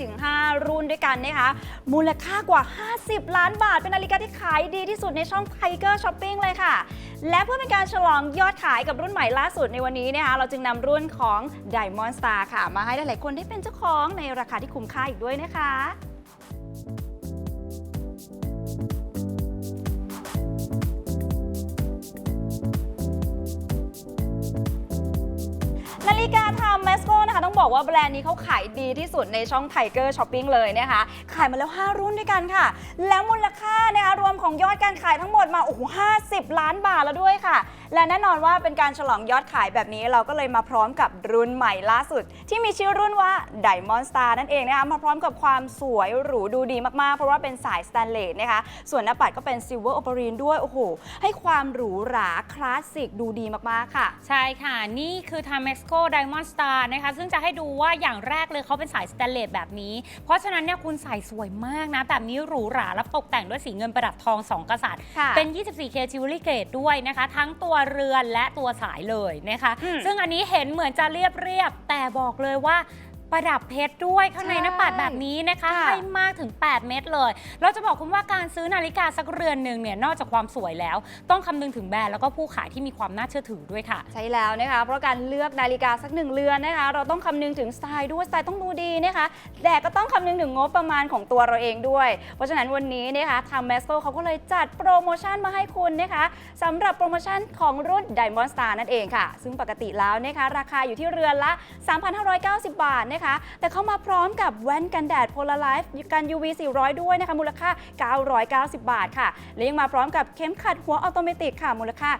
ถึง 5 รุ่นด้วยกันนะคะ มูลค่ากว่า 50 ล้านบาท เป็นนาฬิกาที่ขายดีที่สุดในช่อง Tiger Shopping เลยค่ะ และเพื่อเป็นการฉลองยอดขายกับรุ่นใหม่ล่าสุดในวันนี้นะคะ เราจึงนำรุ่นของ Diamond Star ค่ะ มาให้หลายๆคนได้เป็นเจ้าของในราคาที่คุ้มค่าอีกด้วยนะคะนาฬิกาทำเมส บอกว่าแบรนด์นี้เขาขายดีที่สุดในช่องไทเกอร์ช้อปปิ้งเลยนะคะ ขายมาแล้ว 5 รุ่นด้วยกันค่ะ แล้วมูลค่านะคะรวมของยอดการขายทั้งหมดมาโอ้โห50ล้านบาทแล้วด้วยค่ะและแน่นอนว่าเป็นการฉลองยอดขายแบบนี้เราก็เลยมาพร้อมกับรุ่นใหม่ล่าสุด ที่มีชื่อรุ่นว่า Diamond Star นั่นเองนะคะมาพร้อมกับความสวยหรูดูดีมากๆ เพราะว่าเป็นสายสแตนเลสนะคะส่วนหน้าปัดก็เป็น Silver Opaline ด้วยโอ้โหให้ความหรูหราคลาสสิกดูดีมากๆค่ะ ใช่ค่ะ นี่คือ Timexco Diamond Star นะคะซึ่งจะให้ดูว่าอย่างแรกเลยเขาเป็นสายสแตนเลสแบบนี้ เพราะฉะนั้นเนี่ยคุณใส่สวยมากนะ แบบนี้หรูหราและตกแต่งด้วยสีเงินประดับทอง 2 กษัตริย์ค่ะเป็น 24K Jewelry Grade ด้วยนะคะ ทั้งตัวเรือนและตัวสายเลยนะคะอืมซึ่งอันนี้เห็นเหมือนจะเรียบเรียบๆแต่บอกเลยว่า ประดับเพชรด้วยข้างในใช่หน้าปัดแบบนี้นะคะค่ะให้มากถึง 8 เม็ดเลย เราจะบอกคุณว่าการซื้อนาฬิกาสักเรือนหนึ่งเนี่ยนอกจากความสวยแล้ว ต้องคำนึงถึงแบรนด์แล้วก็ผู้ขายที่มีความน่าเชื่อถือด้วยค่ะ ใช่แล้วนะคะ เพราะการเลือกนาฬิกาสักหนึ่งเรือนนะคะ เราต้องคำนึงถึงสไตล์ด้วยสไตล์ต้องดูดีนะคะ แต่ก็ต้องคำนึงถึงงบประมาณของตัวเราเองด้วย เพราะฉะนั้นวันนี้นะคะทางแมสโ o เขาก็เลยจัดโปรโมชั่นมาให้คุณนะคะสำหรับโปรโมชั่นของรุ่น Diamond Star นั่นเองค่ะ ซึ่งปกติแล้วนะคะราคาอยู่ที่เรือนละ 3,590 บาทนะคะแต่เข้ามาพร้อมกับแว่นกันแดด Polar Life กัน UV 400 ด้วยนะคะ มูลค่า 990 บาทค่ะ และยังมาพร้อมกับเข็มขัดหัวออโตเมติกค่ะ มูลค่า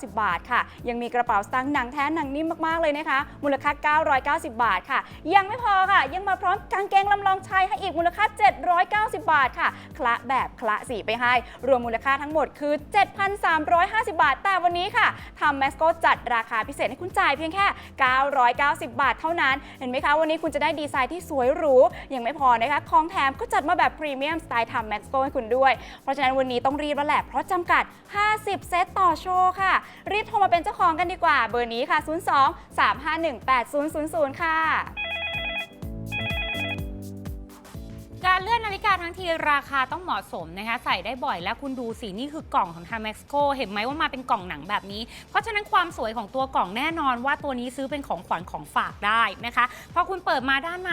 990 บาทค่ะ ยังมีกระเป๋าสตางค์หนังแท้หนังนิ่มมาก ๆ เลยนะคะ มูลค่า 990 บาทค่ะ ยังไม่พอค่ะ ยังมาพร้อมกางเกงลำลองชายให้อีกมูลค่า 790 บาทค่ะ คละแบบคละสีไปให้ รวมมูลค่าทั้งหมดคือ 7,350 บาท แต่วันนี้ค่ะทำแมสโกจัดราคาพิเศษให้คุณจ่ายเพียงแค่ 990 บาทเท่านั้นเห็นไหมคะ วันนี้คุณจะได้ดีไซน์ที่สวยหรูยังไม่พอนะคะของแถมก็จัดมาแบบพรีเมียมสไตล์ทำแมสโกให้คุณด้วย เพราะฉะนั้นวันนี้ต้องรีบแล้วแหละ เพราะจำกัด 50 เซตต่อโชว์ค่ะ รีบโทรมาเป็นเจ้าของกันดีกว่า เบอร์นี้ค่ะ 02 351 8000 ค่ะ การเลื่อนนาฬิกาทั้งทีราคาต้องเหมาะสมนะคะใส่ได้บ่อยแล้วคุณดูสินี่คือกล่องของ t i m e x c o เห็นไหมว่ามาเป็นกล่องหนังแบบนี้ เพราะฉะนั้นความสวยของตัวกล่องแน่นอนว่าตัวนี้ซื้อเป็นของขวัญของฝากได้นะคะพอคุณเปิดมาด้านใน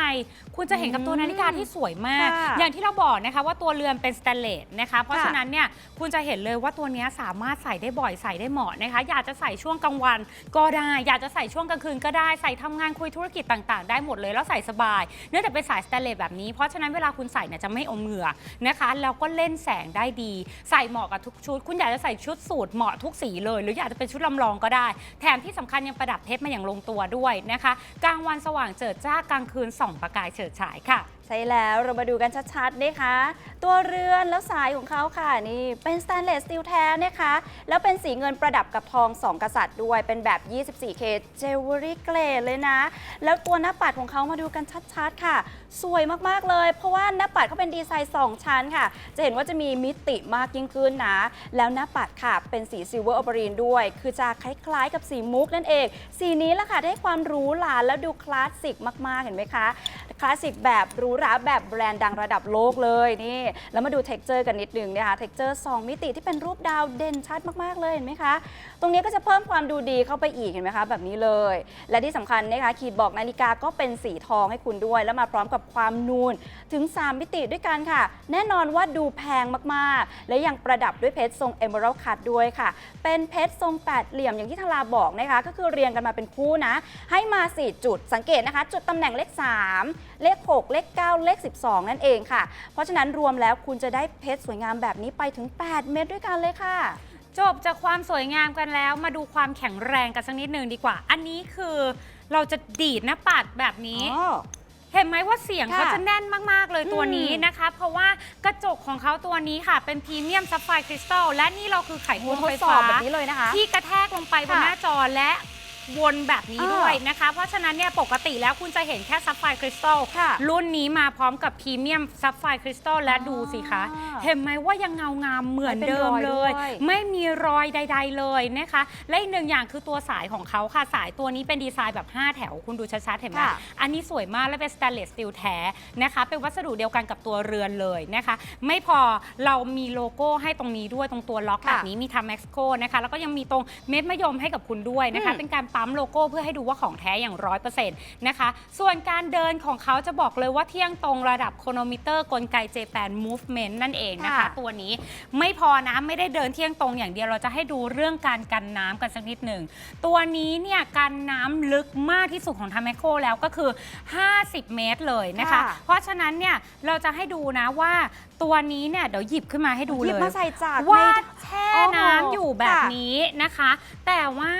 คุณจะเห็นกับตัวนาฬิกาที่สวยมาก ค่ะอย่างที่เราบอกนะคะว่าตัวเรือนเป็นสแตนเลสนะคะเพราะค่ะ ฉะนั้นเนี่ยคุณจะเห็นเลยว่าตัวเนี้ยสามารถใส่ได้บ่อยใส่ได้เหมาะนะคะอยากจะใส่ช่วงกลางวัน ก็ได้อยากจะใส่ช่วงกลางคืนก็ได้ใส่ทำงานคุยธุรกิจต่างๆ ได้หมดเลยแล้วใส่สบาย เนื่องจากเป็นสายสแตนเลสแบบนี้เพราะฉะนั้นเวลาคุณใส่เนี่ยจะไม่อมเหงื่อนะคะ แล้วก็เล่นแสงได้ดี ใส่เหมาะกับทุกชุด คุณอยากจะใส่ชุดสูทเหมาะทุกสีเลย หรืออยากจะเป็นชุดลำลองก็ได้ แถมที่สำคัญยังประดับเพชรมาอย่างลงตัวด้วยนะคะ กลางวันสว่างเจิดจ้ากลางคืนส่องประกายเฉิดฉายค่ะ ใช่แล้วเรามาดูกันชัดๆนะคะ ตัวเรือนแล้วสายของเขาค่ะนี่เป็นสแตนเลสสตีลแท้นะคะ แล้วเป็นสีเงินประดับกับทอง 2 กษัตริย์ด้วยเป็นแบบ 24K Jewelry Grade เลยนะ แล้วตัวหน้าปัดของเขามาดูกันชัดๆค่ะ สวยมากๆเลย เพราะว่าหน้าปัดเขาเป็นดีไซน์ 2 ชั้นค่ะ จะเห็นว่าจะมีมิติมากยิ่งขึ้นนะ แล้วหน้าปัดค่ะเป็นสีซิลเวอร์อ r รีนด้วย คือจะคล้ายๆ กับสีมุกนั่นเอง สีนี้ละค่ะได้ความรู้หรานแล้วดูคลาสสิกมากๆเห็นไหมคะคลาสสิกแบบรูหราแบบแบรนด์ดังระดับโลกเลยนี่ แล้วมาดูเท็กเจอร์กันนิดนึงนะคะเท็กเจอร์ 2 มิติที่เป็นรูปดาวเด่นชัดมากๆเลยเห็นไหมคะ ตรงนี้ก็จะเพิ่มความดูดีเข้าไปอีกเห็นไหมคะ แบบนี้เลย และที่สำคัญนะคะขีดบอกนาฬิกาก็เป็นสีทองให้คุณด้วย แล้วมาพร้อมกับความนูนถึง 3 มิติด้วยกันค่ะ แน่นอนว่าดูแพงมากๆ และยังประดับด้วยเพชรทรง Emerald Cut ด้วยค่ะ เป็นเพชรทรงแปดเหลี่ยมอย่างที่ทาราบอกนะคะก็คือเรียงกันมาเป็นคู่นะ ให้มา 4 จุดสังเกตนะคะ จุดตำแหน่งเลข 3 เลข 6 เลข 9 เลข 12 นั่นเองค่ะ เพราะฉะนั้นรวมแล้วคุณจะได้เพชรสวยงามแบบนี้ไปถึง 8 เม็ดด้วยกันเลยค่ะ จบจากความสวยงามกันแล้วมาดูความแข็งแรงกันสักนิดหนึ่งดีกว่า อันนี้คือเราจะดีดหน้าปัดแบบนี้ เห็นไหมว่าเสียงค่ะเขาจะแน่นมาก ๆ เลยตัวนี้อืมนะคะ เพราะว่ากระจกของเขาตัวนี้ค่ะ เป็นพรีเมียมซัฟไฟร์คริสตัลและนี่เราคือไขควงทดไฟสอฟ้าบแบบนี้เลยนะคะ ที่กระแทกลงไปบนค่ะหน้าจอและ วนแบบนี้อ่าด้วยนะคะ เพราะฉะนั้นเนี่ยปกติแล้วคุณจะเห็นแค่ซับไฟคริสตัลค่ะรุ่นนี้มาพร้อมกับพรีเมียมซับไฟคริสตัลและอ่าดูสิคะ เห็นไหมว่ายังเงางามเหมือนไม่เป็นเดิมรอยเลยด้วยไม่มีรอยใด ๆเลยนะคะ และอีกหนึ่งอย่างคือตัวสายของเขาค่ะสายตัวนี้เป็นดีไซน์แบบ 5 แถวคุณดูชัดๆเห็นไหมค่ะอันนี้สวยมากและเป็นสแตนเลสสตีลแท้นะคะ เป็นวัสดุเดียวกันกับตัวเรือนเลยนะคะ ไม่พอเรามีโลโก้ให้ตรงนี้ด้วยตรงตัวล็อกค่ะแบบนี้มีทำแม็กซ์โกนะคะแล้วก็ยังมีตรงเม็ดมะยมให้กับคุณด้วยนะคะอืมเป็นการปั๊มโลโก้เพื่อให้ดูว่าของแท้อย่างร้อยเปอร์เซ็นต์นะคะ ส่วนการเดินของเขาจะบอกเลยว่าเที่ยงตรงระดับโคโนมิเตอร์กลไกเจแปนมูฟเมนต์นั่นเองนะคะ ค่ะ ตัวนี้ไม่พอนะไม่ได้เดินเที่ยงตรงอย่างเดียวเราจะให้ดูเรื่องการกันน้ำกันสักนิดหนึ่ง ตัวนี้เนี่ยกันน้ำลึกมากที่สุดของทา m มโคแล้วก็คือ 50 เมตรเลยนะคะ ค่ะเพราะฉะนั้นเนี่ยเราจะให้ดูนะว่า ตัวนี้เนี่ยเดี๋ยวหยิบขึ้นมาให้ดูหยิเลบย มาใส่จากว่าใน แช่โอ้โหน้ำอยู่แบบค่ะนี้นะคะ แต่ว่า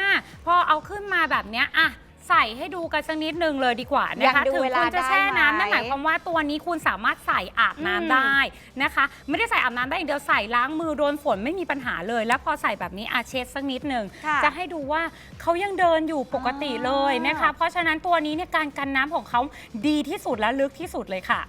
พอเอาขึ้นมาแบบเนี้ยอะใส่ให้ดูกันสักนิดนึงเลยดีกว่านะยังคะดูถึงเวคุลาณจะแช่น้ำได้ไหมนั่นหมายความว่าตัวนี้คุณสามารถใส่อาบอืมน้ำได้นะคะ ไม่ได้ใส่อาบน้ำได้อย่างเดียวใส่ล้างมือโดนฝนไม่มีปัญหาเลย แล้วพอใส่แบบนี้อาเช็ดสักนิดหนึ่ง ค่ะจะให้ดูว่าเขายังเดินอยู่ปกติเลยนะคะอ่าเพราะฉะนั้นตัวนี้เนี่ยการกันน้ำของเขาดีที่สุดและลึกที่สุดเลยค่ะ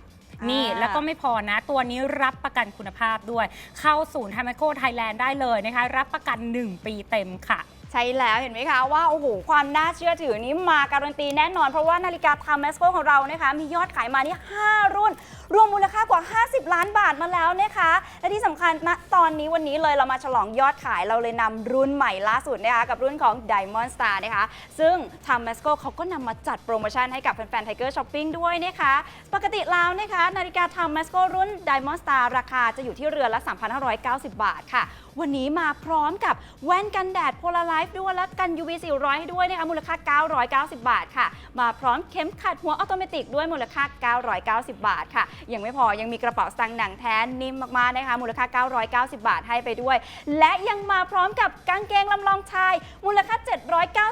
นี่อ่า แล้วก็ไม่พอนะ ตัวนี้รับประกันคุณภาพด้วย เข้าศูนย์ไทมโคไทยแลนด์ได้เลยนะคะ รับประกัน 1 ปีเต็มค่ะ ใช่แล้วเห็นไหมคะว่าโอ้โหความน่าเชื่อถือนี้มาการันตีแน่นอน เพราะว่านาฬิกาทามเมสโกของเรานะคะ มียอดขายมานี่ 5 รุ่น รวมมูลค่ากว่า 50 ล้านบาทมาแล้วนะคะ และที่สำคัญณตอนนี้วันนี้เลยเรามาฉลองยอดขายเราเลยนำรุ่นใหม่ล่าสุดนะคะกับรุ่นของ Diamond Star นะคะ ซึ่ง t i m e s c o เขาก็นำมาจัดโปรโมชั่นให้กับแฟนๆ Tiger Shopping ด้วยนะคะ ปกติแล้วนะคะ นาฬิกา t i m e s c o รุ่น Diamond Star ราคาจะอยู่ที่เรือนละ 3,590 บาทค่ะวันนี้มาพร้อมกับแว่นกันแดด Polar Life ด้วยและกัน UV 400 ให้ด้วยนะคะมูลค่า 990 บาทค่ะ มาพร้อมเข็มขัดหัวออโตเมติด้วยมูลค่า 990 บาทค่ะ ยังไม่พอยังมีกระเป๋าสตางค์หนังแท้นิ่มมากๆนะคะมูลค่า 990 บาทให้ไปด้วย และยังมาพร้อมกับกางเกงลำลองชาย มูลค่า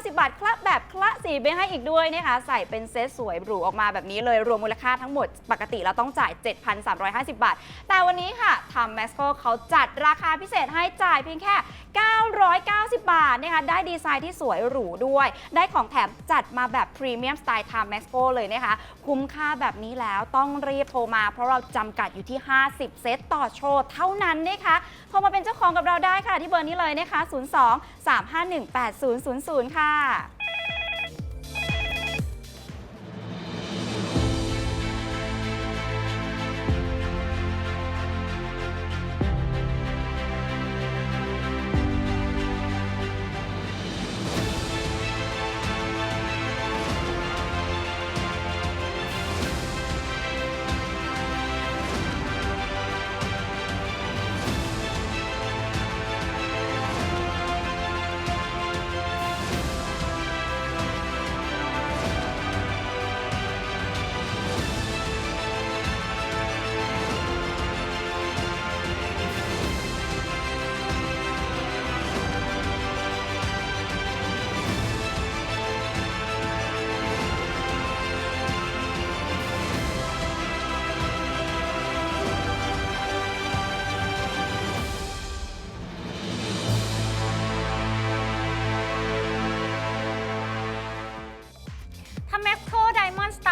790 บาทคละแบบคละสีไปให้อีกด้วยนะคะใส่เป็นเซตสวยหรูออกมาแบบนี้เลยรวมมูลค่าทั้งหมดปกติเราต้องจ่าย 7,350 บาท แต่วันนี้ค่ะทำแมสโกเขาจัดราคาพิเศษให้จ่ายเพียงแค่ 990 บาทนะคะได้ดีไซน์ที่สวยหรูด้วย ได้ของแถมจัดมาแบบพรีเมียมสไตล์ทำแมสโกเลยนะคะ คุ้มค่าแบบนี้แล้วต้องรีบโทรมา เพราะเราจำกัดอยู่ที่ 50 เซตต่อโชว์เท่านั้นนะคะโทรมาเป็นเจ้าของกับเราได้ค่ะที่เบอร์นี้เลยนะคะ 02 351 8000 ค่ะ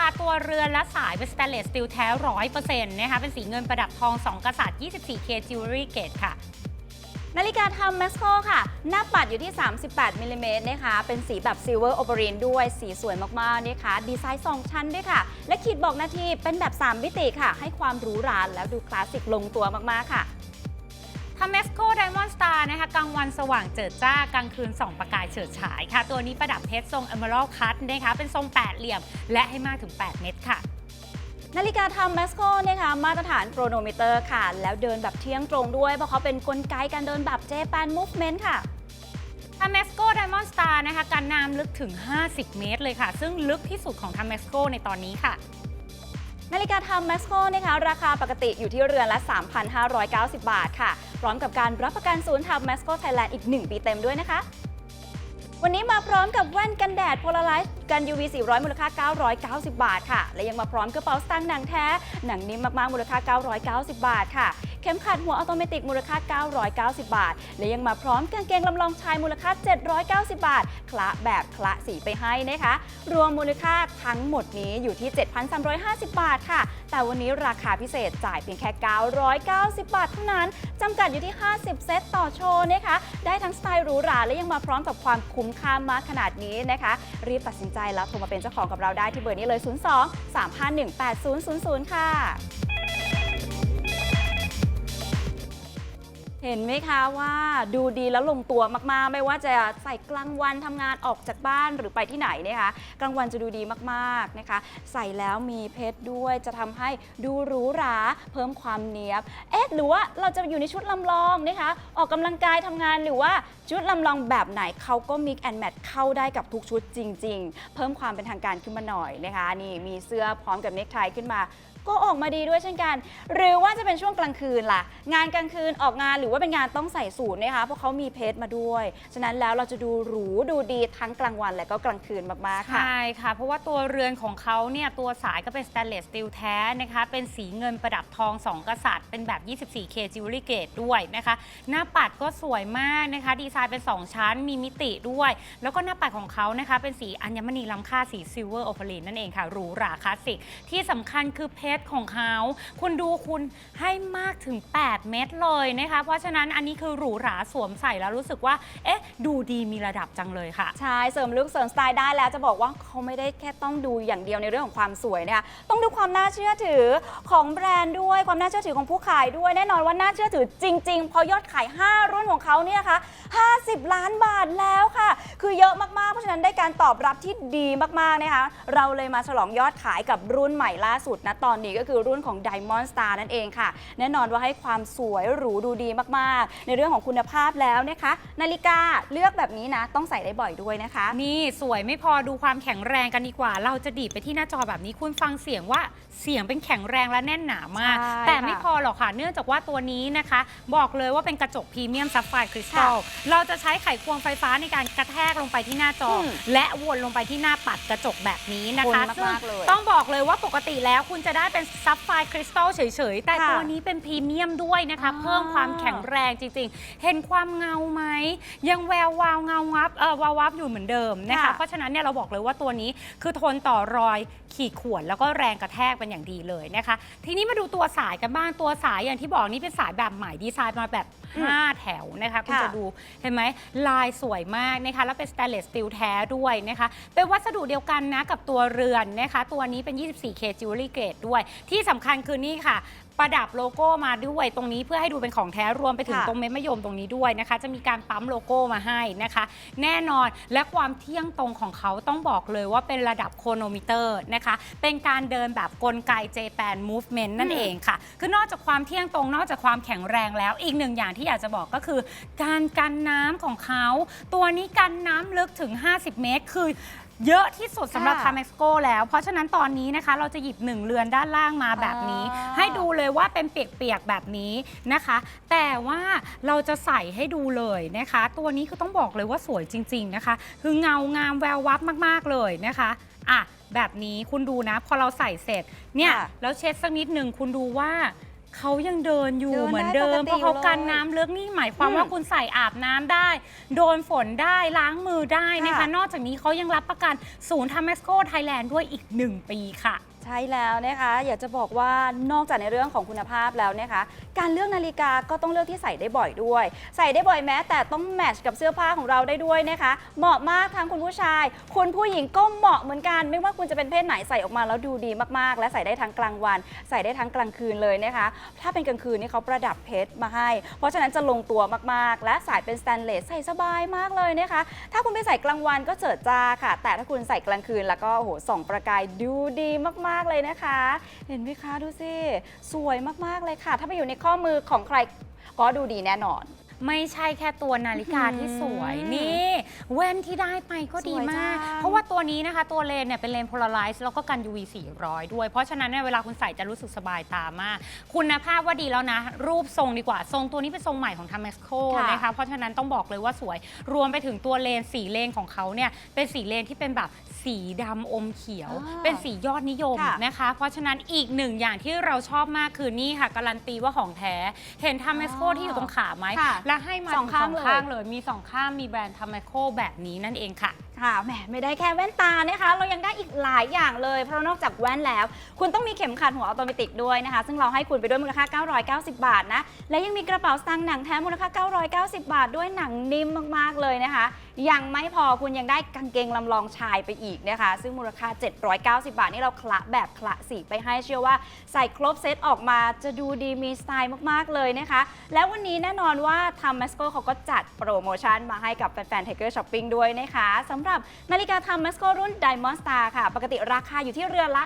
าตัวเรือนและสายเป็นสแตนเลสสตีลแท้ร้อยเปอร์เซ็นต์นะคะเป็นสีเงินประดับทอง 2 กษัตริย์ 24K Jewelry Gate ค่ะนาฬิกาทำแมสโคค่ะ หน้าปัดอยู่ที่ 38มิลลิเมตรนะคะ เป็นสีแบบซิลเวอร์โอเปอรินด้วย สีสวยมากๆนะคะ ดีไซน์ 2 ชั้นด้วยค่ะ และขีดบอกนาทีเป็นแบบ 3 มิติค่ะ ให้ความหรูหราแล้วดูคลาสสิกลงตัวมากๆค่ะ ทำเมสโคไดมอนด์สตาร์นะคะกลางวันสว่างเจิดจ้ากลางคืนส่องประกายเฉิดฉายค่ะ ตัวนี้ประดับเพชรทรง Emerald Cut นะคะเป็นทรงแปดเหลี่ยม และให้มากถึง 8 เม็ดค่ะนาฬิกาทำแมสโคนะคะมาตรฐานโครโนมิเตอร์ค่ะ แล้วเดินแบบเที่ยงตรงด้วย เพราะเขาเป็นกลไกการเดินแบบ Japan Movement ค่ะทำเมสโกไดมอนด์สตาร์นะคะการน้ำลึกถึง 50 เมตรเลยค่ะ ซึ่งลึกที่สุดของทำเมสโกในตอนนี้ค่ะ นาฬิกาทำแมสโคนะคะราคาปกติอยู่ที่เรือนละ 3,590 บาทค่ะ พร้อมกับการรับประกันศูนย์ทำแมสโคไทยแลนด์อีก 1 ปีเต็มด้วยนะคะ วันนี้มาพร้อมกับแว่นกันแดดโพลาไรซ์กัน UV 400 มูลค่า 990 บาทค่ะ และยังมาพร้อมกระเป๋าสตางค์หนังแท้ หนังนิ่มมากๆ มูลค่า 990 บาทค่ะ ข็มขัดหัวออโตเมติมูลค่า 990 บาท และยังมาพร้อมกางเกงลำลองชายมูลค่า 790 บาท คละแบบคละสีไปให้นะคะ รวมมูลค่าทั้งหมดนี้อยู่ที่ 7,350 บาทค่ะ แต่วันนี้ราคาพิเศษจ่ายเพียงแค่ 990 บาทเท่านั้นจำกัดอยู่ที่ 50 เซตต่อโชว์นะคะ ได้ทั้งสไตล์หรูหราและยังมาพร้อมกับความคุ้มค่ามากขนาดนี้นะคะ รีบตัดสินใจแล้วโทรมาเป็นเจ้าของกับเราได้ที่เบอร์นี้เลย 02 351 8000 ค่ะ เห็นไหมคะว่าดูดีแล้วลงตัวมากๆ ไม่ว่าจะใส่กลางวันทำงานออกจากบ้านหรือไปที่ไหนนะคะกลางวันจะดูดีมากๆนะคะ ใส่แล้วมีเพชรด้วยจะทำให้ดูหรูหราเพิ่มความเนียบเอ๊ะหรือว่าเราจะอยู่ในชุดลำลองนะคะ ออกกำลังกายทำงานหรือว่าชุดลำลองแบบไหนเขาก็ mix and match เข้าได้กับทุกชุดจริง ๆ เพิ่มความเป็นทางการขึ้นมาหน่อยนะคะ นี่มีเสื้อพร้อมกับเนคไทขึ้นมา ก็ออกมาดีด้วยเช่นกัน หรือว่าจะเป็นช่วงกลางคืนล่ะ งานกลางคืนออกงานหรือว่าเป็นงานต้องใส่สูทนะคะเพราะเขามีเพชรมาด้วย ฉะนั้นแล้วเราจะดูหรูดูดีทั้งกลางวันและก็กลางคืนมากๆค่ะ ใช่ค่ะ เพราะว่าตัวเรือนของเขาเนี่ยตัวสายก็เป็นสแตนเลสสตีลแท้นะคะ เป็นสีเงินประดับทอง2กษัตริย์เป็นแบบ 24K Jewelry Gate ด้วยนะคะ หน้าปัดก็สวยมากนะคะ ดีไซน์เป็น 2 ชั้นมีมิติด้วย แล้วก็หน้าปัดของเขานะคะ เป็นสีอัญมณีล้ำค่าสีซิลเวอร์โอพลินนั่นเองค่ะหรูหราคลาสสิกที่สำคัญคือเพชรของเขาคุณดูคุณให้มากถึง 8 เม็ดเลยนะคะ เพราะฉะนั้นอันนี้คือหรูหราสวมใส่แล้วรู้สึกว่า เอ๊ะ ดูดีมีระดับจังเลยค่ะ ใช่เสริมลุคเสริมสไตล์ได้แล้วจะบอกว่าเขาไม่ได้แค่ต้องดูอย่างเดียวในเรื่องของความสวยนะคะต้องดูความน่าเชื่อถือของแบรนด์ด้วยความน่าเชื่อถือของผู้ขายด้วยแน่นอนว่าน่าเชื่อถือจริงๆเพอยอดขาย 5 รุ่นของเขาเนี่ยนะคะ50 ล้านบาทแล้วค่ะ คือเยอะมากๆ เพราะฉะนั้นได้การตอบรับที่ดีมากๆนะคะเราเลยมาฉลองยอดขายกับรุ่นใหม่ล่าสุดนะตอนนี้ก็คือรุ่นของ Diamond Star นั่นเองค่ะ แน่นอนว่าให้ความสวยหรูดูดีมากๆ ในเรื่องของคุณภาพแล้วนะคะ นาฬิกาเลือกแบบนี้นะ ต้องใส่ได้บ่อยด้วยนะคะ นี่สวยไม่พอดูความแข็งแรงกันดีกว่า เราจะดีดไปที่หน้าจอแบบนี้คุณฟังเสียงว่าเสียงเป็นแข็งแรงและแน่นหนามากใช่แต่ค่ะไม่พอหรอกค่ะ เนื่องจากว่าตัวนี้นะคะ บอกเลยว่าเป็นกระจกพรีเมียมซับไฟคริสตัลเราจะใช้ไขควงไฟฟ้าในการกระแทกลงไปที่หน้าจออมและวนลงไปที่หน้าปัดกระจกแบบนี้นะคะทนซึ่งมากๆเลยต้องบอกเลยว่าปกติแล้วคุณจะได้เป็นซับไฟคริสตัลเฉยๆ แต่ค่ะตัวนี้เป็นพรีเมียมด้วยนะคะ อ่า เพิ่มความแข็งแรงจริงๆ เห็นความเงาไหม ยังแวววาวเงาวับเออวาววับอยู่เหมือนเดิมนะคะ ค่ะ เพราะฉะนั้นเนี่ยเราบอกเลยว่าตัวนี้คือทนต่อรอยขีดข่วนแล้วก็แรงกระแทกเป็นอย่างดีเลยนะคะ ทีนี้มาดูตัวสายกันบ้างตัวสายอย่างที่บอกนี่เป็นสายแบบใหม่ดีไซน์มาแบบอืม5แถวนะคะคุณค่ะ จะดูเห็นไหมลายสวยมากนะคะ แล้วเป็นสแตนเลสสตีลแท้ด้วยนะคะ เป็นวัสดุเดียวกันนะกับตัวเรือนนะคะ ตัวนี้เป็น 24K Jewelry Grade ด้วยที่สำคัญคือนี่ค่ะ ประดับโลโก้มาด้วยตรงนี้เพื่อให้ดูเป็นของแท้รวมไปถึงค่ะตรงเม็ดมะยมตรงนี้ด้วยนะคะ จะมีการปั๊มโลโก้มาให้นะคะ แน่นอนและความเที่ยงตรงของเขาต้องบอกเลยว่าเป็นระดับโคโนมิเตอร์นะคะ เป็นการเดินแบบกลไก J-Pan Movement นั่นอืมเองค่ะ คือนอกจากความเที่ยงตรงนอกจากความแข็งแรงแล้ว อีกหนึ่งอย่างที่อยากจะบอกก็คือ การกันน้ำของเขา ตัวนี้กันน้ำลึกถึง 50 เมตร คือ เยอะที่สุดสำหรับค่ะทาเม็กโกแล้ว เพราะฉะนั้นตอนนี้นะคะ เราจะหยิบหนึ่งเรือนด้านล่างมาแบบนี้ อ่า ให้ดูเลยว่าเป็นเปียกๆแบบนี้นะคะ แต่ว่าเราจะใส่ให้ดูเลยนะคะ ตัวนี้คือต้องบอกเลยว่าสวยจริง ๆนะคะ คือเงางามแวววับมากๆเลยนะคะอะแบบนี้คุณดูนะ พอเราใส่เสร็จเนี่ยค่ะ แล้วเช็ดสักนิดหนึ่งคุณดูว่า เขายังเดินอยู่เดินเหมือนได้เดิม ปกติเพราะเขากันอยู่เลยน้ำลึกนี่หมายความอืมว่าคุณใส่อาบน้ำได้ โดนฝนได้ล้างมือได้นะคะ ค่ะ นอกจากนี้เขายังรับประกันศูนย์ทาเม็กโกไทยแลนด์ด้วยอีก 1 ปีค่ะ ใช่แล้วนะคะ อยากจะบอกว่านอกจากในเรื่องของคุณภาพแล้วนะคะ การเลือกนาฬิกาก็ต้องเลือกที่ใส่ได้บ่อยด้วย ใส่ได้บ่อยแม้ แต่ต้องแมทช์กับเสื้อผ้าของเราได้ด้วยนะคะ เหมาะมากทั้งคุณผู้ชาย คุณผู้หญิงก็เหมาะเหมือนกัน ไม่ว่าคุณจะเป็นเพศไหนใส่ออกมาแล้วดูดีมากๆ และใส่ได้ทั้งกลางวัน ใส่ได้ทั้งกลางคืนเลยนะคะ ถ้าเป็นกลางคืนนี่เขาประดับเพชรมาให้ เพราะฉะนั้นจะลงตัวมากๆ และสายเป็นสแตนเลสใส่สบายมากเลยนะคะ ถ้าคุณไปใส่กลางวันก็เจิดจ้าค่ะ แต่ถ้าคุณใส่กลางคืนแล้วก็โอ้โหส่องประกายดูดีมากๆมากเลยนะคะ เห็นไหมคะดูสิ สวยมากๆเลยค่ะ ถ้าไปอยู่ในข้อมือของใครก็ดูดีแน่นอน ไม่ใช่แค่ตัวนาฬิกาที่สวยอืมนี่แว่นที่ได้ไปก็ดีมาก สวยจัง เพราะว่าตัวนี้นะคะ ตัวเลนเนี่ยเป็นเลนโพลาไรซ์แล้วก็กัน UV 400 ด้วย เพราะฉะนั้นเนี่ยเวลาคุณใส่จะรู้สึกสบายตามาก คุณภาพว่าดีแล้วนะ รูปทรงดีกว่า ทรงตัวนี้เป็นทรงใหม่ของท a m e x c o ค่ะนะคะเพราะฉะนั้นต้องบอกเลยว่าสวยรวมไปถึงตัวเลนสีเลนของเขาเนี่ยเป็นสีเลนที่เป็นแบบสีดำอมเขียว อ่าเป็นสียอดนิยมค่ะ นะคะ เพราะฉะนั้นอีกหนึ่งอย่างที่เราชอบมากคือนี่ค่ะการันตีว่าของแท้เห็นท a m e x c o ที่อยู่ตรงขาไหม ค่ะและให้มาสองข้างถึเลย ข้างเลย มีสองข้างมีแบรนด์ท a m e c o แบบนี้นั่นเองค่ะ ค่ะแหมไม่ได้แค่แว่นตานะคะ เรายังได้อีกหลายอย่างเลย เพราะนอกจากแว่นแล้ว คุณต้องมีเข็มขัดหัวออโตเมติกด้วยนะคะ ซึ่งเราให้คุณไปด้วยมูลค่า 990 บาทนะ และยังมีกระเป๋าสตางค์หนังแท้มูลค่า 990 บาท ด้วยหนังนิ่มมากๆเลยนะคะ ยังไม่พอคุณยังได้กางเกงลำลองชายไปอีกนะคะ ซึ่งมูลค่า 790 บาท นี่เราคละแบบคละสีไปให้เชื่อว่าใส่ครบเซตออกมาจะดูดีมีสไตล์มาก ๆ เลยนะคะ แล้ววันนี้แน่นอนว่าทำ m มสโกเขาก็จัดโปรโมชั่นมาให้กับแฟนๆ Tiger Shopping ด้วยนะคะสำหรับนาฬิกาทำ m มสโกรุ่น Diamond Star ค่ะ ปกติราคาอยู่ที่เรือนละ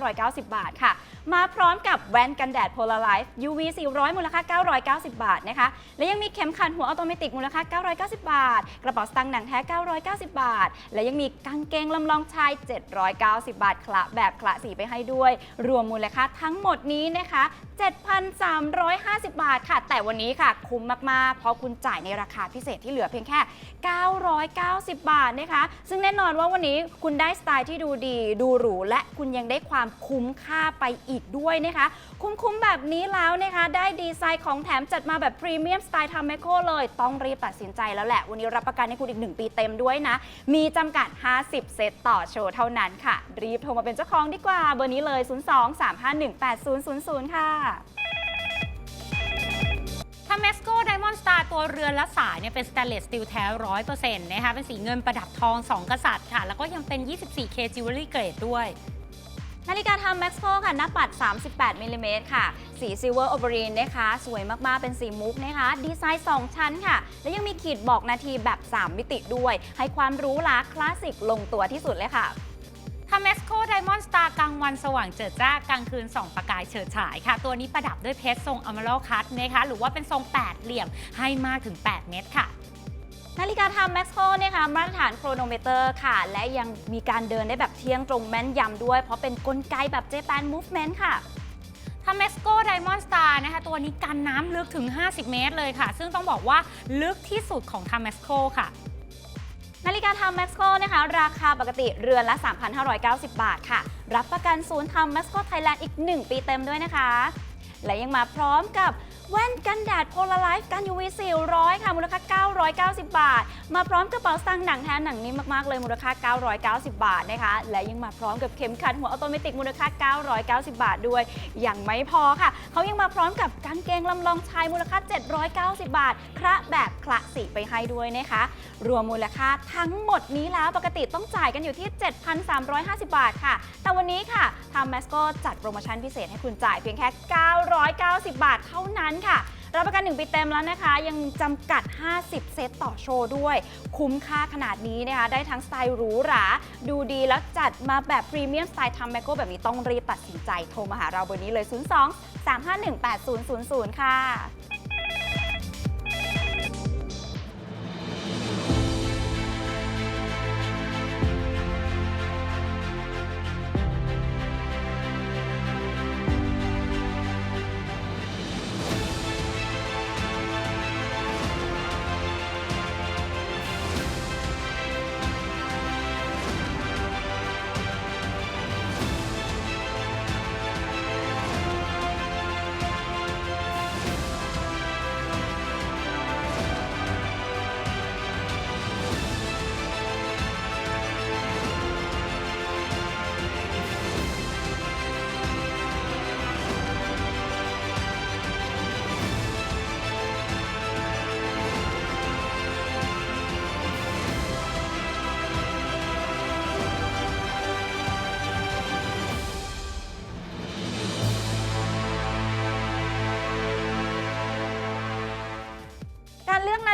3,590 บาทค่ะ มาพร้อมกับแว่นกันแดด Polarize UV 400 มูลค่า 990 บาทนะคะ และยังมีเข็มขัดหัวออโตเมติกมูลค่า 990 บาท กระเป๋าสตางค์หนังแท้ 990 บาท และยังมีกางเกงลำลองชาย 790 บาทคละแบบคละสีไปให้ด้วย รวมมูลค่าทั้งหมดนี้นะคะ 7,350 บาทค่ะ แต่วันนี้ค่ะ คุ้มมาก ๆ เพราะคุณจ่ายในราคาพิเศษที่เหลือเพียงแค่ 990 บาทนะคะ ซึ่งแน่นอนว่าวันนี้คุณได้สไตล์ที่ดูดี ดูหรู และคุณยังได้ความคุ้มค่าไปอีกด้วยนะคะ คุ้มๆแบบนี้แล้วนะคะ ได้ดีไซน์ของแถมจัดมาแบบพรีเมียมสไตล์ทำแมโครเลย ต้องรีบตัดสินใจแล้วแหละ วันนี้รับประกันให้คุณอีก1 ปีเต็มด้วยนะ มีจำกัด 50 เซตต่อโชว์เท่านั้นค่ะ รีบโทรมาเป็นเจ้าของดีกว่า เบอร์นี้เลย 02-351-8000 ค่ะท a m e x c o Diamond Star ตัวเรือนและสายเนี่ยเป็นสแตนเลสสตีลแท้ร้อยเปอร์เซ็นต์นะคะเป็นสีเงินประดับทอง 2 กษัตริย์ค่ะ แล้วก็ยังเป็น 24K Jewelry Grade ด้วย นาฬิกาทำแม็กซ์โค่ะ หน้าปัด 38มิลลิเมตรค่ะ สีซิลเวอร์โอเบรีนนะคะ สวยมาก ๆ เป็นสีมุกนะคะ ดีไซน์ 2 ชั้นค่ะ และยังมีขีดบอกนาทีแบบ 3 มิติด้วย ให้ความรู้หลาคลาสสิกลงตัวที่สุดเลยค่ะท a m e x c o Diamond Star กลางวันสว่างเจิดจ้ากลางคืนส่องประกายเฉิดฉายค่ะ ตัวนี้ประดับด้วยเพชรทรง a m a r a l Cut นะคะหรือว่าเป็นทรง 8 เหลี่ยมให้มากถึง 8 เมตรค่ะ นาฬิกาทำแม็กซ์โคเนี่ยค่ะมาตรฐานโครโนเมเตอร์ค่ะ และยังมีการเดินได้แบบเที่ยงตรงแม่นยำด้วย เพราะเป็นกลไกแบบ Japan Movement ค่ะท a m e x c o Diamond Star นะคะ ตัวนี้กันน้ำลึกถึง 50 เมตรเลยค่ะ ซึ่งต้องบอกว่าลึกที่สุดของ t a m e x c o ค่ะนาฬิกาทำแม็กซ์โคนะคะ ราคาปกติเรือนละ 3,590 บาทค่ะ รับประกันศูนย์ทำแม็กซ์โคไทยแลนด์อีก 1 ปีเต็มด้วยนะคะ และยังมาพร้อมกับ แว่นกันแดดโพลาไรฟ์กัน UV 400 ค่ะ มูลค่า 990 บาท มาพร้อมกระเป๋าสตางค์หนังแท้หนังนิ่มมาก ๆ เลย มูลค่า 990 บาทนะคะ และยังมาพร้อมกับเข็มขัดหัวออโตเมติมูลค่า 990 บาทด้วยยังไม่พอค่ะ เขายังมาพร้อมกับกางเกงลำลองชายมูลค่า 790 บาท คระแบบคละสีไปให้ด้วยนะคะ รวมมูลค่าทั้งหมดนี้แล้วปกติต้องจ่ายกันอยู่ที่ 7,350 บาทค่ะ แต่วันนี้ค่ะทางแมสโกจัดโปรโมชั่นพิเศษให้คุณจ่ายเพียงแค่ 990 บาทเท่านั้นค่ะ รับประกัน 1 ปีเต็มแล้วนะคะ ยังจำกัด 50 เซตต่อโชว์ด้วย คุ้มค่าขนาดนี้นะคะ ได้ทั้งสไตล์หรูหรา ดูดีแล้วจัดมาแบบพรีเมียมสไตล์ทำแมโกแบบนี้ต้องรีบตัดสินใจโทรมาหาเราเบอร์นี้เลย 02 351 8000 ค่ะ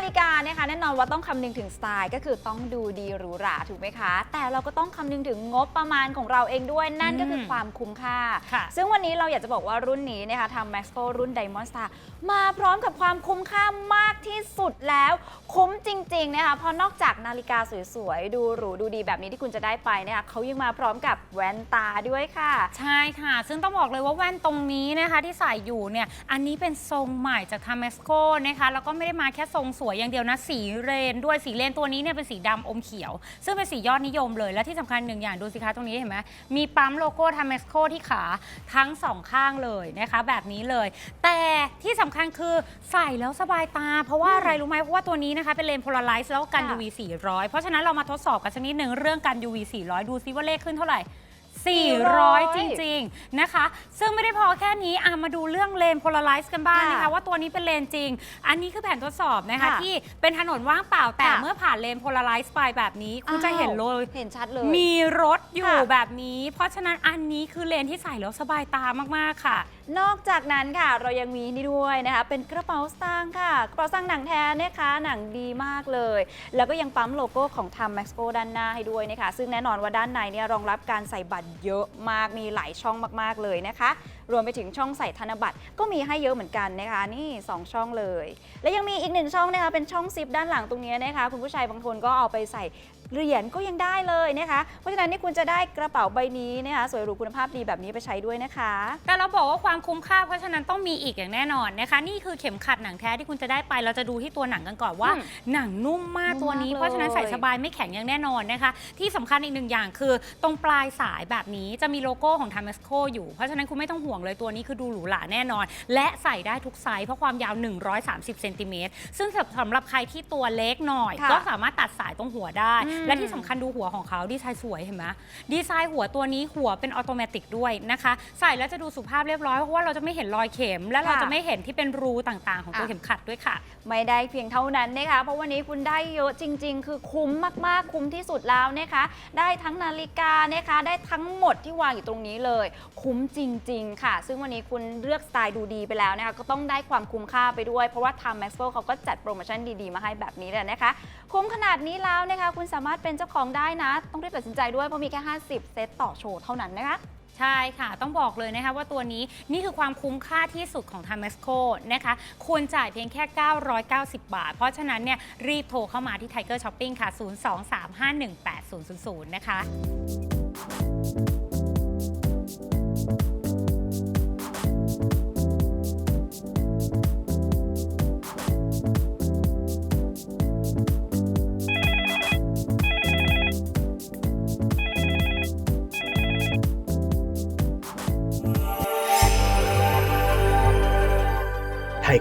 ฬิกานะคะแน่นอนว่าต้องคำนึงถึงสไตล์ก็คือต้องดูดีหรูหราถูกไหมคะ แต่เราก็ต้องคำนึงถึงงบประมาณของเราเองด้วยนั่นก็คือมความคุ้มค่า ค่ะ ซึ่งวันนี้เราอยากจะบอกว่ารุ่นนี้นะคะทำ Max Pro รุ่น Diamond Star มาพร้อมกับความคุ้มค่ามากที่สุดแล้ว คุ้มจริงๆนะคะเพราะนอกจากนาฬิกาสวยๆ ดูหรูดูดีแบบนี้ที่คุณจะได้ไปนะคะเขายังมาพร้อมกับแว่นตาด้วยค่ะ ใช่ค่ะ ซึ่งต้องบอกเลยว่าแว่นตรงนี้นะคะที่ใส่อยู่เนี่ย อันนี้เป็นทรงใหม่จากทามเมสโกนะคะ แล้วก็ไม่ได้มาแค่ทรงสวยอย่างเดียวนะ สีเรนด้วยสีเรนตัวนี้เนี่ยเป็นสีดำอมเขียว ซึ่งเป็นสียอดนิยมเลย และที่สำคัญหนึ่งอย่างดูสิคะตรงนี้เห็นไหมมีปั๊มโลโก้ทามเมสโกที่ขาทั้งสองข้างเลยนะคะแบบนี้เลย แต่ที่สำคัญคือใส่แล้วสบายตา เพราะว่าอะไรรู้ไหมเพราะว่าตัวนี้นะคะเป็นเลนส์โพลาไรซ์แล้วก็กัน ค่ะ UV 400 เพราะฉะนั้นเรามาทดสอบกันสักนิดหนึ่งเรื่องกัน UV 400 ดูซิว่าเลขขึ้นเท่าไหร่ 400 จริง ๆ นะคะ ซึ่งไม่ได้พอแค่นี้อะมาดูเรื่องเลนโพลาไรซ์กันบ้างนะคะ ค่ะว่าตัวนี้เป็นเลนจริง อันนี้คือแผนทดสอบนะคะ ค่ะที่เป็นถนนว่างเปล่าแต่ค่ะเมื่อผ่านเลนโพลาไรซ์ไปแบบนี้ คุณจะเห็นเลย เห็นชัดเลย มีรถอยู่ค่ะ แบบนี้ เพราะฉะนั้นอันนี้คือเลนที่ใส่แล้วสบายตามาก ๆ ค่ะ นอกจากนั้นค่ะเรายังมีนี่ด้วยนะคะ เป็นกระเป๋าสตางค์ค่ะ กระเป๋าสตางค์หนังแท้นะคะหนังดีมากเลย แล้วก็ยังปั๊มโลโก้ของ Time Max Pro ด้านหน้าให้ด้วยนะคะ ซึ่งแน่นอนว่าด้านในเนี่ยรองรับการใส่บัตรเยอะมากมีหลายช่องมากๆเลยนะคะ รวมไปถึงช่องใส่ธนบัตรก็มีให้เยอะเหมือนกันนะคะนี่ 2 ช่องเลย และยังมีอีกหนึ่งช่องนะคะเป็นช่องซิปด้านหลังตรงนี้นะคะคุณผู้ชายบางคนก็เอาไปใส่ เหรียญก็ยังได้เลยนะคะ เพราะฉะนั้นนี่คุณจะได้กระเป๋าใบนี้นะคะสวยหรูคุณภาพดีแบบนี้ไปใช้ด้วยนะคะแต่เราบอกว่าความคุ้มค่าเพราะฉะนั้นต้องมีอีกอย่างแน่นอนนะคะ นี่คือเข็มขัดหนังแท้ที่คุณจะได้ไป เราจะดูที่ตัวหนังกันก่อนว่าอืมหนังนุ่มมากนุ่มตัวนี้มากเลยเพราะฉะนั้นใส่สบายไม่แข็งอย่างแน่นอนนะคะ ที่สำคัญอีกหนึ่งอย่างคือ ตรงปลายสายแบบนี้จะมีโลโก้ของ t i m e s c o อยู่เพราะฉะนั้นคุณไม่ต้องห่วงเลยตัวนี้คือดูหรูหราแน่นอน และใส่ได้ทุกไซส์เพราะความยาว 130เซนติเมตรซึ่งสำหรับใครที่ตัวเล็กหน่อยค่ะก็สามารถตัดสายตรงหัวได้อืมและที่สำคัญดูหัวของเขาดีไซน์สวยเห็นไหมดีไซน์หัวตัวนี้หัวเป็นออโตเมติกด้วยนะคะ ใส่แล้วจะดูสุภาพเรียบร้อย เพราะว่าเราจะไม่เห็นรอยเข็ม และเราค่ะจะไม่เห็นที่เป็นรูต่างๆ ของตัวอะเข็มขัดด้วยค่ะ ไม่ได้เพียงเท่านั้นนะคะเพราะวันนี้คุณได้เยอะจริง ๆ คือคุ้มมากๆ คุ้มที่สุดแล้วนะคะ ได้ทั้งนาฬิกานะคะ ได้ทั้งหมดที่วางอยู่ตรงนี้เลย คุ้มจริง ๆ ค่ะ ซึ่งวันนี้คุณเลือกสไตล์ดูดีไปแล้วนะคะก็ต้องได้ความคุ้มค่าไปด้วย เพราะว่า Time Max Pro เขาก็จัดโปรโมชั่นดีๆมาให้แบบนี้เลยนะคะ คุ้มขนาดนี้แล้วนะคะ คุณสามารถเป็นเจ้าของได้นะ ต้องรีบตัดสินใจด้วยเพราะมีแค่ 50 เซตต่อโชว์เท่านั้นนะคะใช่ค่ะ ต้องบอกเลยนะคะว่าตัวนี้นี่คือความคุ้มค่าที่สุดของ t i m e s c o นะคะควรจ่ายเพียงแค่ 990 บาท เพราะฉะนั้นเนี่ยรีบโทรเข้ามาที่ Tiger Shopping ค่ะ 023518000 นะคะ